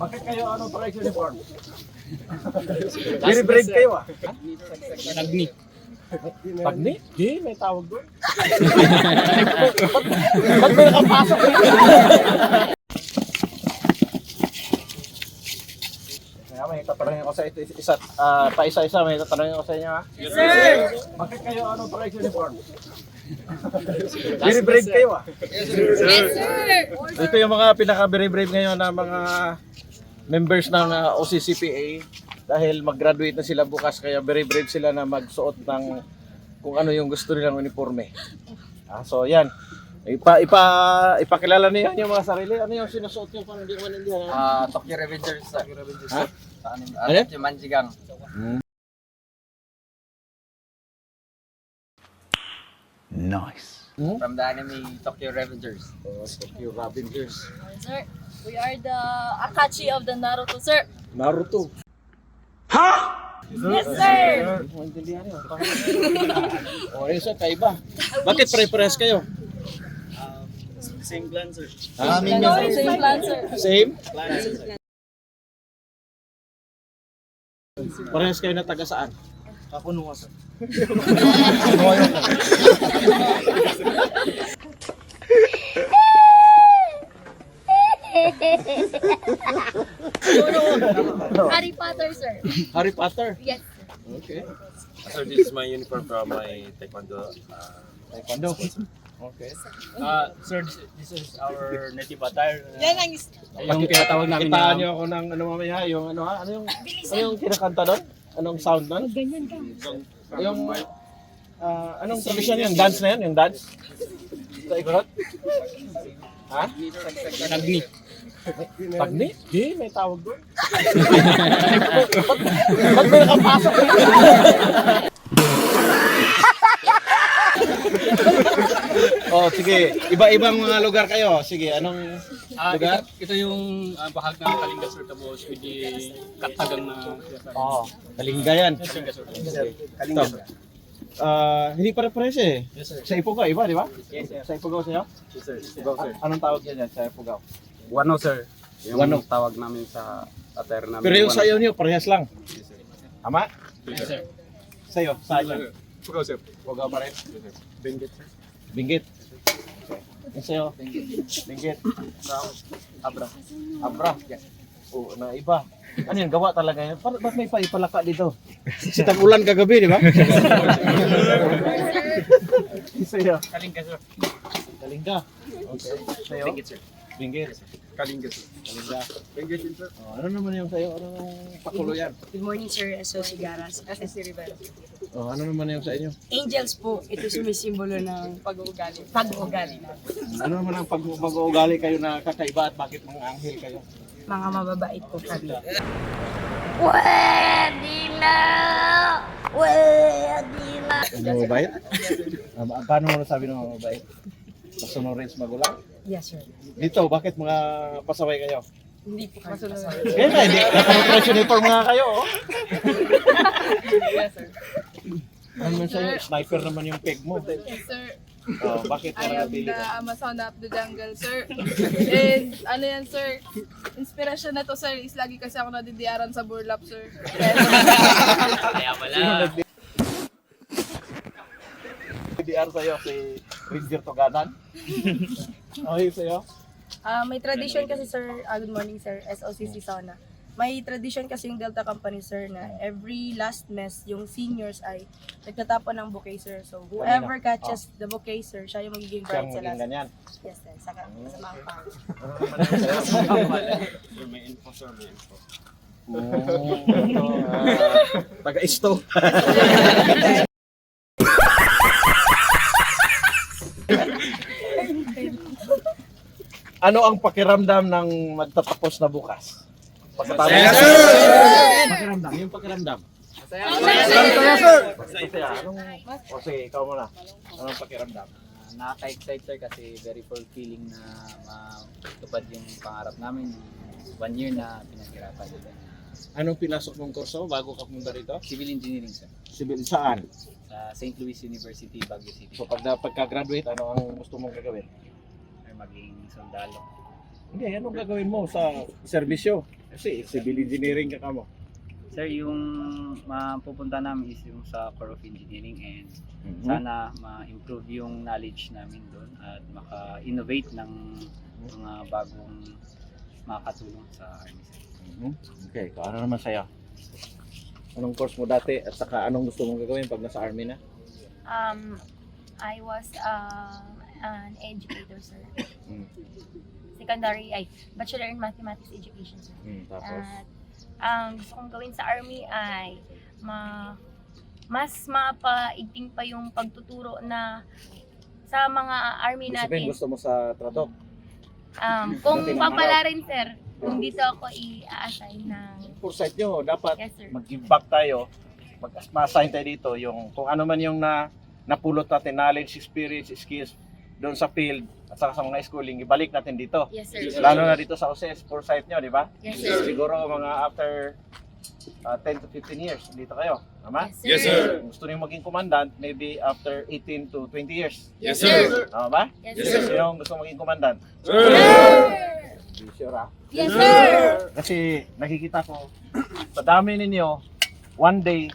Bakit kayo ano price uniform? Very brave kayo ah. Nagni. Pagni? Di, may tawag doon. Ba't may nakapasok? Kaya may tatanungin ko sa ito, isa, ah, pa isa-isa, may tatanungin ko sa inyo ha. Yes, sir! Bakit kayo ano price uniform? Very brave kayo ah. Ito yung mga pinaka-very brave ngayon na mga members ng uh, OCCPA dahil mag-graduate na sila bukas kaya very brave sila na magsuot ng kung ano yung gusto nilang uniforme. Ah, so yan. Ipa, ipa, ipakilala niyo yung mga sarili. Ano yung sinusuot niyo para hindi ko maintindihan? Ah, Tokyo Revengers. Tokyo Revengers. Ha? Sa. Ano? Ano? Yung Manjigang. Hmm? From the anime Tokyo Revengers. Oh, Tokyo Revengers. Sir, we are the Akachi of the Naruto, sir. Naruto. Yes, sir. Hindi ko maintindihan yun. o, yun sir, kaiba. Bakit pare-pares kayo? Same plan, sir. Ha? No, same plan, sir. Same? Parehas kayo na taga saan? Ako nung sir. Harry Potter, sir. Harry Potter. Yes. Okay. Sir, this is my uniform from my taekwondo. Uh, Taekwondo. Okay. Uh, sir, this, this is our native attire. Uh, Yan ang yung tinatawag namin Kitaan na niyo ako ng ano mamaya, yung ano ha? Ano yung, ano yung kinakanta doon? Anong sound doon? ganyan ka. Yung, ah, anong tradition yun? Dance na yun? Yung dance? Sa ikurot? Ha? Nagni. Pagni? Di, may tawag doon. Ba't may nakapasok? Sige. Iba-ibang mga lugar kayo. Sige, anong Ah, lugar? ito, ito yung ah, bahag ng Kalinga, sir. Tapos with the katagang na Oh, Kalinga yan. Kalinga, sir. Ito. Ah, hindi pare-pares eh. Yes, sir. Sa Ipugaw, iba, di ba? Yes, sir. Sa Ipugaw sa'yo? Yes, sir. A- Anong tawag yan yan sa Ipugaw? Wano sir. Yung Wano. tawag namin sa attire namin. Pero yung Wano. sa'yo niyo, parehas lang. Tama? Yes, sir. Sa'yo, yan? Pugaw, sir. Ipugaw pa rin? Benguet, sir. Binggit. Yung sa'yo? Binggit. Abra. Abra. Oo, na iba. Ano yun, gawa talaga yan? Para, ba't may paipalaka dito? Si tag-ulan kagabi, di ba? Sa'yo? Kalinga, sir. Galing ka. Okay. Sa'yo? You, sir. Binggit. Kalinga, sir. Galing ka. Benguet din, sir. Oh, ano naman yung sa'yo? Ano yung pakulo yan? Good morning, sir. So, si Garas. SSC Rivera. Oh, ano naman yung sa inyo? Angels po, ito sumisimbolo ng pag-uugali. Pag-uugali na. Ano naman ang pag mag-uugali kayo na kakaiba at bakit mga anghel kayo? Mga mababait po kami. Pwede na! Pwede na! Ano mabait? Ah, paano mo nasabi ng mga mabait? Masunurin sa magulang? Yes, sir. Dito, bakit mga pasaway kayo? Hindi po kami kasama. Kaya na, hindi. Nakapress uniform nga kayo, oh. Yes, sir. Ano man sa'yo? Sniper naman yung peg mo. Yes, sir. Oh, bakit I am the? Amazon of the jungle, sir. And ano yan, sir? Inspirasyon na to, sir, is lagi kasi ako nadidiaran sa burlap, sir. Kaya pala. DDR sa'yo, si Ranger Toganan. Okay sa'yo? Ah, may tradition kasi, sir. Ah, good morning, sir. SOCC Sauna. May tradition kasi yung Delta Company, sir, na every last mess, yung seniors ay nagtatapon ng bouquet, sir. So, whoever catches the bouquet, sir, siya yung magiging bride sa maging last. ganyan. Yes, sir. Saka, sa mga pang. Sir, may info, sir. May info. Oh, ah, taga-isto. Ano ang pakiramdam ng magtatapos na bukas? Pagkatapos. Pakiramdam, yung pakiramdam. Masaya, sir! Masaya, anong, o sige, ikaw muna. Anong pakiramdam? Nakaka-excite sir kasi very fulfilling na matupad yung pangarap namin. One year na pinaghirapan natin. Anong pinasok mong kurso bago ka pumunta rito? Civil engineering sir. Civil saan? Sa St. Louis University, Baguio City. So pag pagka-graduate, ano ang gusto mong gagawin? Maging sundalo. Hindi, anong gagawin mo sa serbisyo? Kasi civil engineering ka mo. Sir, yung mapupunta namin is yung sa Core of Engineering and Mhm. sana ma-improve yung knowledge namin doon at maka-innovate ng mga bagong makakatulong sa army. sir. Mhm. Okay, so ano naman sa'yo? Anong course mo dati at saka anong gusto mong gagawin pag nasa army na? Um, I was uh, an educator, sir. Mm. Secondary, ay, Bachelor in Mathematics Education, sir. Hmm, tapos? At ang gusto kong gawin sa Army ay ma mas mapaigting pa yung pagtuturo na sa mga Army Ibig sabihin, natin. gusto mo sa trato? Um, kung Dating papala rin, sir, kung dito ako i-assign ng... Foresight nyo, dapat Yes, sir. mag-give back tayo. Mag ma-assign tayo dito yung kung ano man yung na napulot natin, knowledge, experience, skills doon sa field at saka sa mga schooling, ibalik natin dito. Yes, sir. Lalo na dito sa OCS, foresight nyo, di ba? Yes, sir. Siguro mga after uh, 10 to 15 years, dito kayo. Tama? Yes, sir. Kung gusto nyo maging commandant, maybe after 18 to 20 years. Yes, sir. Tama ba? Yes, sir. Sino ang gusto maging commandant? Be sure ah. Yes, sir. Kasi nakikita ko, sa dami ninyo, one day,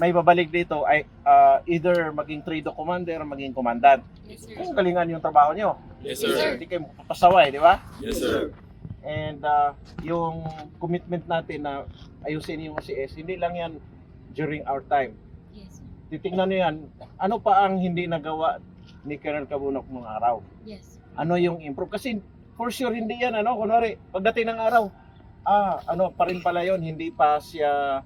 may babalik dito ay uh, either maging trade commander o maging commandant. Yes, sir. Kung galingan yung trabaho nyo. Yes, sir. Hindi kayo papasaway, di ba? Yes, sir. And uh, yung commitment natin na ayusin yung OCS, hindi lang yan during our time. Yes, sir. Titingnan nyo yan, ano pa ang hindi nagawa ni Colonel Cabunok nung araw? Yes. Ano yung improve? Kasi for sure hindi yan, ano, kunwari, pagdating ng araw, ah, ano pa rin pala yon hindi pa siya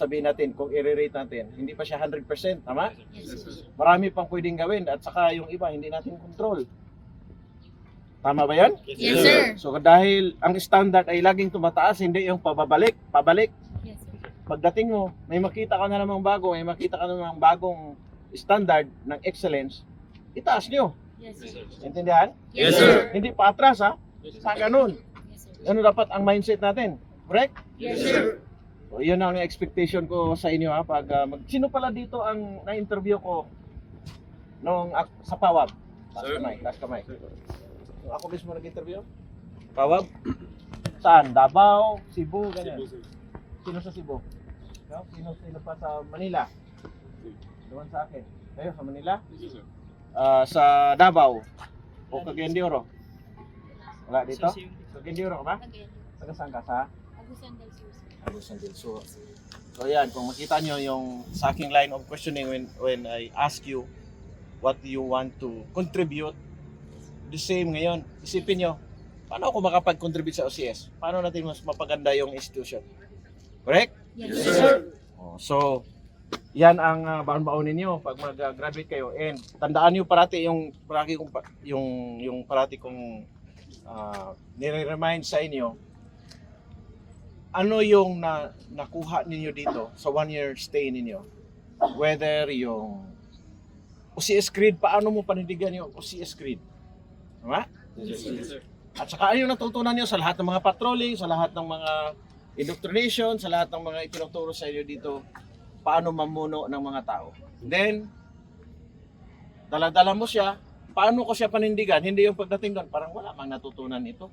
sabihin natin, kung i-rate natin, hindi pa siya 100%, tama? Yes. Marami pang pwedeng gawin at saka yung iba hindi natin control. Tama ba yan? Yes, sir. So dahil ang standard ay laging tumataas, hindi yung pababalik, pabalik. Yes, sir. Pagdating mo, may makita ka na namang bago, may makita ka na namang bagong standard ng excellence, itaas nyo. Yes, sir. Intindihan? Yes, sir. Hindi pa atras ha. Sa ganun. Yes, sir. Ano dapat ang mindset natin? Correct? Yes, sir. So, yun ang expectation ko sa inyo ha. Pag, ah, mag, sino pala dito ang na-interview ko nung ak- sa Pawab? Taas Sir. kamay, taas kamay. Nung ako mismo nag-interview? Pawab? Saan? Davao? Cebu? Ganyan. Sino sa Cebu? No? Sino, sino pa sa Manila? Doon sa akin. Kayo sa Manila? Ah, sa Davao? O Cagayan de Oro? Wala dito? Cagayan de Oro ka ba? Taga saan ka? Sa? Agusan del Sur. Agusan del Sur. So yan, kung makita nyo yung sa aking line of questioning when, when I ask you what you want to contribute, the same ngayon, isipin nyo, paano ako makapag-contribute sa OCS? Paano natin mas mapaganda yung institution? Correct? Yes, Yes, sir. Oh, so, yan ang uh, baon-baon ninyo pag mag-graduate kayo. And tandaan niyo parati yung parati kong yung yung parati kong uh, nire-remind sa inyo ano yung na, nakuha ninyo dito sa one year stay ninyo. Whether yung OCS Creed, paano mo panindigan yung OCS Creed? Tama? Yes, sir. At saka ano yung natutunan nyo sa lahat ng mga patrolling, sa lahat ng mga indoctrination, sa lahat ng mga itinuturo sa inyo dito, paano mamuno ng mga tao. Then, daladala mo siya, paano ko siya panindigan? Hindi yung pagdating doon, parang wala mang natutunan ito.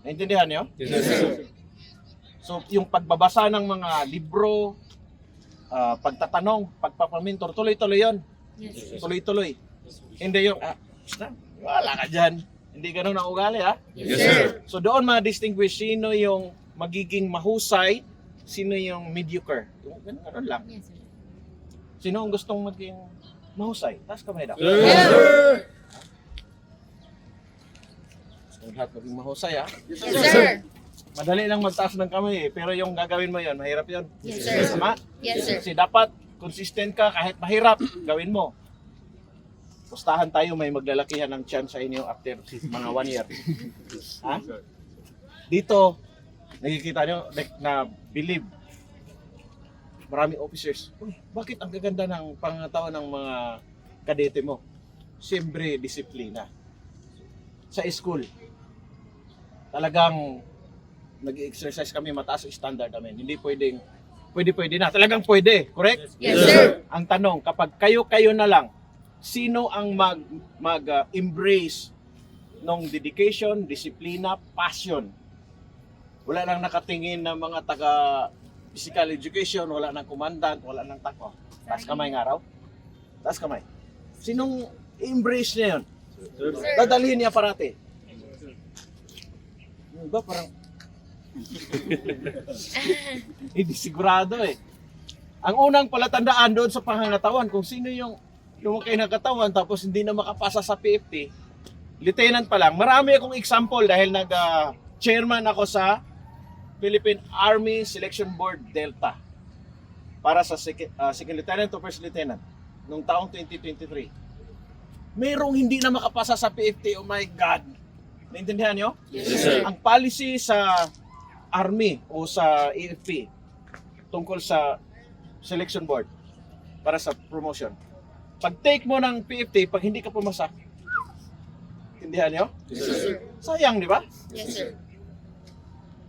Naintindihan niyo? Yes, sir. So, yung pagbabasa ng mga libro, ah, pagtatanong, pagpapamintor, tuloy-tuloy yon Yes, sir. Tuloy-tuloy. Hindi yung, ah, wala ka dyan. Hindi ganun ang ugali, ha? Yes, sir. So doon ma-distinguish sino yung magiging mahusay, sino yung mediocre. Yung ganun, ganun lang. Yes, sir. Sino ang gustong maging mahusay? Taas kamay daw. Yes, sir. So, lahat maging mahusay ha. Yes, sir. Madali lang magtaas ng kamay eh, pero yung gagawin mo yon, mahirap yon. Yes, sir. Tama? Yes, sir. Kasi dapat consistent ka kahit mahirap, gawin mo. Pustahan tayo, may maglalakihan ng chance sa inyo after mga one year. ha? Dito, nakikita nyo, like, na believe, maraming officers, Uy, bakit ang gaganda ng pangangatawan ng mga kadete mo? Siyempre, disiplina. Sa school, talagang nag-exercise kami, mataas ang standard namin. Hindi pwedeng, pwede pwede na. Talagang pwede, correct? Yes, sir. Ang tanong, kapag kayo-kayo na lang, sino ang mag mag uh, embrace ng dedication, disiplina, passion. Wala nang nakatingin ng mga taga physical education, wala nang commandant, wala nang takbo. Taas kamay nga raw. Taas kamay. Sinong embrace niya yun? Dadalhin niya parati. Yung Ba, parang hindi sigurado eh. Ang unang palatandaan doon sa pangangatawan, kung sino yung lumaki ng katawan tapos hindi na makapasa sa PFT, lieutenant pa lang. Marami akong example dahil nag-chairman ako sa Philippine Army Selection Board Delta para sa second, uh, second lieutenant to first lieutenant noong taong 2023. Merong hindi na makapasa sa PFT, oh my God. Naintindihan nyo? Yes, sir. Ang policy sa Army o sa AFP tungkol sa selection board para sa promotion. Pag take mo ng PFT, pag hindi ka pumasa, tindihan nyo? Yes, sir. Sayang, di ba? Yes, sir.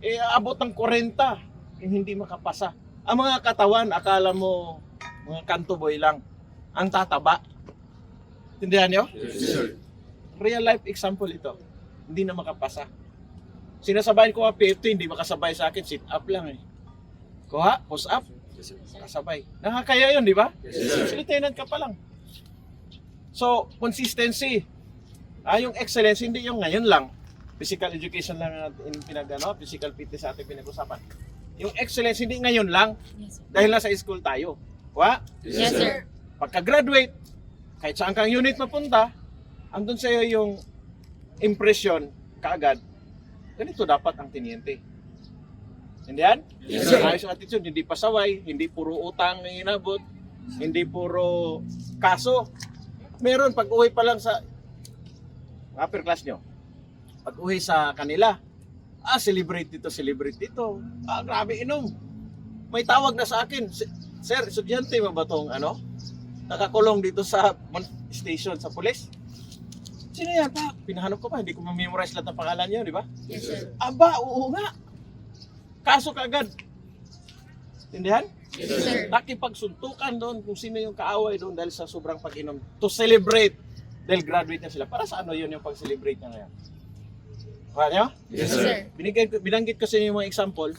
Eh, abot ng 40 yung hindi makapasa. Ang mga katawan, akala mo, mga kanto boy lang. Ang tataba. Tindihan nyo? Yes, sir. Real life example ito. Hindi na makapasa. Sinasabayan ko ang PFT, hindi makasabay sa akin, sit up lang eh. Kuha, push up, kasabay. Nakakaya yun, di ba? Yes, sir. Lieutenant ka pa lang. So, consistency. Ah, yung excellence, hindi yung ngayon lang. Physical education lang natin pinag ano, physical fitness ating pinag-usapan. Yung excellence, hindi ngayon lang. Yes, sir. Dahil nasa school tayo. Wa? Yes, sir. Pagka-graduate, kahit saan kang unit mapunta, andun sa'yo yung impression kaagad. Ganito dapat ang tiniente. Hindi yan? Yes, sir. Ayos ang attitude, hindi pasaway, hindi puro utang ang inabot, hindi puro kaso. Meron pag uwi pa lang sa upper class nyo. Pag uwi sa kanila, ah, celebrate dito, celebrate dito. Ah, grabe inom. May tawag na sa akin, "Si- Sir, estudyante mo ba tong ano? Nakakulong dito sa mon- station sa pulis? Sino yan pa? Pinahanap ko pa, hindi ko ma-memorize lahat ng pangalan niyo, di ba? Yes, sir. Aba, oo nga. Kaso kaagad. Tindihan? Yes, sir. Nakipagsuntukan doon kung sino yung kaaway doon dahil sa sobrang pag-inom. To celebrate. Dahil graduate na sila. Para sa ano yun yung pag-celebrate na ngayon? Kaya nyo? Yes, Yes, sir. sir. Binigay, binanggit ko sa inyo yung mga example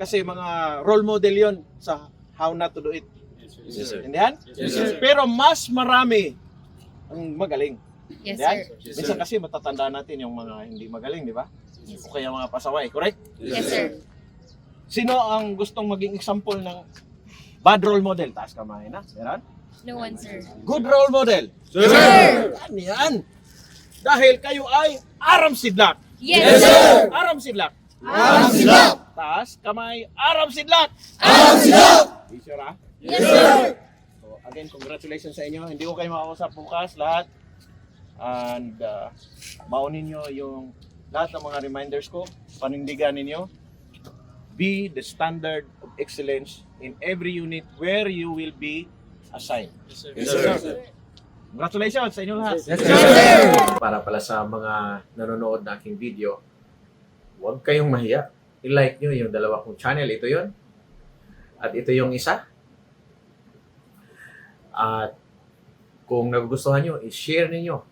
kasi mga role model yon sa how not to do it. Yes, sir. Tindihan? Yes, sir. Pero mas marami ang magaling. Yes, sir. Yes, Minsan sir. kasi matatanda natin yung mga hindi magaling, di ba? Yes, O kaya mga pasaway, correct? Yes, sir. Sino ang gustong maging example ng bad role model? Taas kamay na. Meron? No one, sir. Good role model. Sir! Yan, yan. Dahil kayo ay Aram Sidlak. Yes, sir. Aram Sidlak. Aram Sidlak. Taas, kamay, Aram Sidlak. Aram Sidlak. You sure ah? Yes, sir. So again, congratulations sa inyo. Hindi ko kayo makausap bukas lahat. And uh, maunin nyo yung lahat ng mga reminders ko. Panindigan ninyo. Be the standard of excellence in every unit where you will be assigned. Yes, sir. Congratulations sa inyo lahat. para pala sa mga nanonood na aking video, huwag kayong mahiya. I-like nyo yung dalawa kong channel. Ito yon At ito yung isa. At kung nagugustuhan nyo, i-share ninyo.